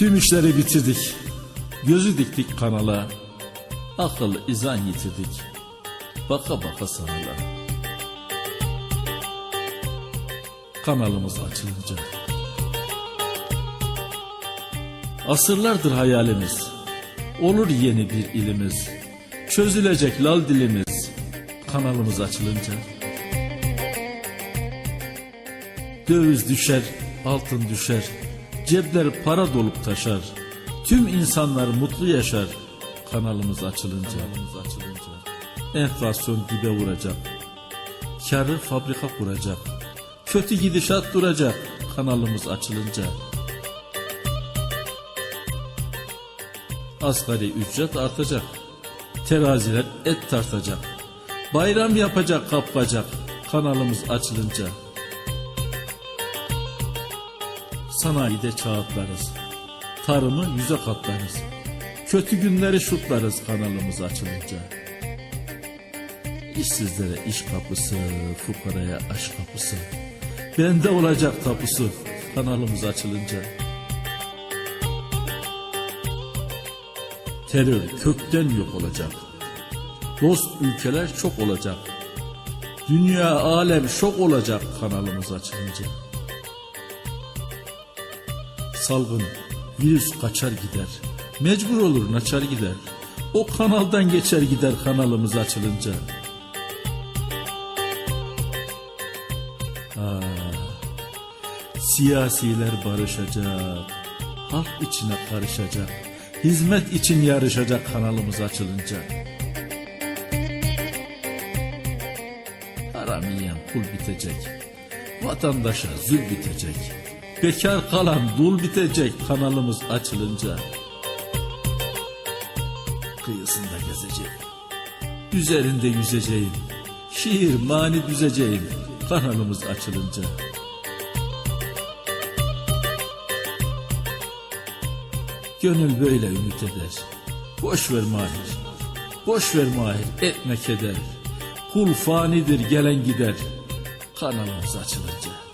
Tüm işleri bitirdik. Gözü diktik kanala. Akıl izan yitirdik. Baka baka sanala. Kanalımız açılınca. Asırlardır hayalimiz. Olur yeni bir ilimiz. Çözülecek lal dilimiz. Kanalımız açılınca. Döviz düşer, altın düşer. Cepler para dolup taşar. Tüm insanlar mutlu yaşar. Kanalımız açılınca. açılınca. Enflasyon dibe vuracak. Karı fabrika kuracak. Kötü gidişat duracak. Kanalımız açılınca. Asgari ücret artacak. Teraziler et tartacak. Bayram yapacak kapkacak. Kanalımız açılınca. Sanayide çağatlarız. Tarımı yüze katlarız. Kötü günleri şutlarız kanalımız açılınca. İşsizlere iş kapısı, fukaraya aşk kapısı. Bende olacak tapusu kanalımız açılınca. Terör kökten yok olacak. Dost ülkeler çok olacak. Dünya alem şok olacak kanalımız açılınca. Salgın, virüs kaçar gider. Mecbur olur naçar gider. O kanaldan geçer gider kanalımız açılınca. Ha, siyasiler barışacak. Halk içine karışacak. Hizmet için yarışacak kanalımız açılınca. Haram kul bitecek. Vatandaşa zül bitecek. Bekar kalan dul bitecek kanalımız açılınca. Kıyısında gezeceğim. Üzerinde yüzeceğim. Şiir mani düzeceğim. Kanalımız açılınca. Gönül böyle ümit eder. Boş ver mahir. Boş ver mahir etme keder. Kul fanidir gelen gider. Kanalımız açılınca.